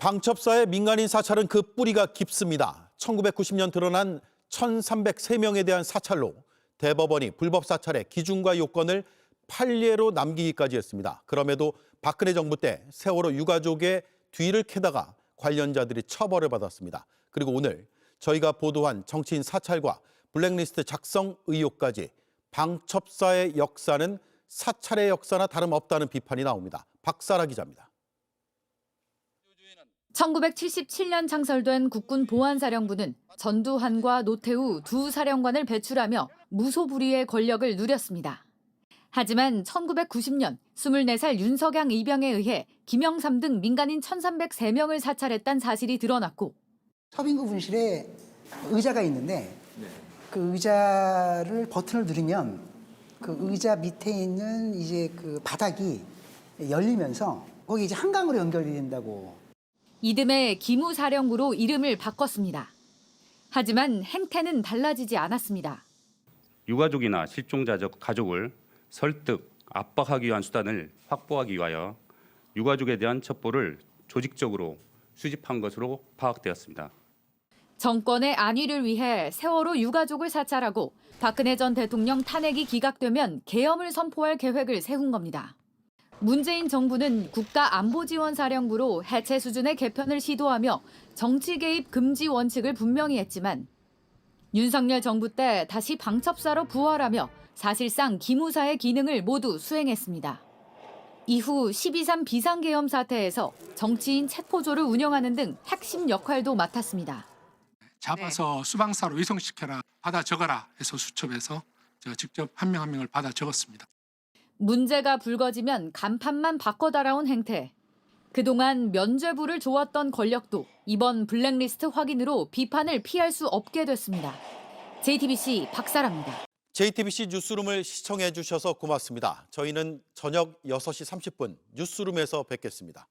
방첩사의 민간인 사찰은 그 뿌리가 깊습니다. 1990년 드러난 1,303명에 대한 사찰로 대법원이 불법 사찰의 기준과 요건을 판례로 남기기까지 했습니다. 그럼에도 박근혜 정부 때 세월호 유가족의 뒤를 캐다가 관련자들이 처벌을 받았습니다. 그리고 오늘 저희가 보도한 정치인 사찰과 블랙리스트 작성 의혹까지 방첩사의 역사는 사찰의 역사나 다름없다는 비판이 나옵니다. 박사라 기자입니다. 1977년 창설된 국군 보안사령부는 전두환과 노태우 두 사령관을 배출하며 무소불위의 권력을 누렸습니다. 하지만 1990년 24살 윤석양 이병에 의해 김영삼 등 민간인 1,303명을 사찰했다는 사실이 드러났고 서빙구 분실에 의자가 있는데 그 의자를 버튼을 누르면 그 의자 밑에 있는 이제 그 바닥이 열리면서 거기 이제 한강으로 연결이 된다고 이듬해 기무사령부로 이름을 바꿨습니다. 하지만 행태는 달라지지 않았습니다. 유가족이나 실종자 가족을 설득, 압박하기 위한 수단을 확보하기 위하여 유가족에 대한 첩보를 조직적으로 수집한 것으로 파악되었습니다. 정권의 안위를 위해 세월호 유가족을 사찰하고 박근혜 전 대통령 탄핵이 기각되면 계엄을 선포할 계획을 세운 겁니다. 문재인 정부는 국가안보지원사령부로 해체 수준의 개편을 시도하며 정치 개입 금지 원칙을 분명히 했지만 윤석열 정부 때 다시 방첩사로 부활하며 사실상 기무사의 기능을 모두 수행했습니다. 이후 12.3 비상계엄 사태에서 정치인 체포조를 운영하는 등 핵심 역할도 맡았습니다. 잡아서 수방사로 이송시켜라 받아 적어라 해서 수첩해서 제가 직접 한 명 한 명을 받아 적었습니다. 문제가 불거지면 간판만 바꿔 달아온 행태. 그동안 면죄부를 줘왔던 권력도 이번 블랙리스트 확인으로 비판을 피할 수 없게 됐습니다. JTBC 박사랍니다. JTBC 뉴스룸을 시청해 주셔서 고맙습니다. 저희는 저녁 6시 30분 뉴스룸에서 뵙겠습니다.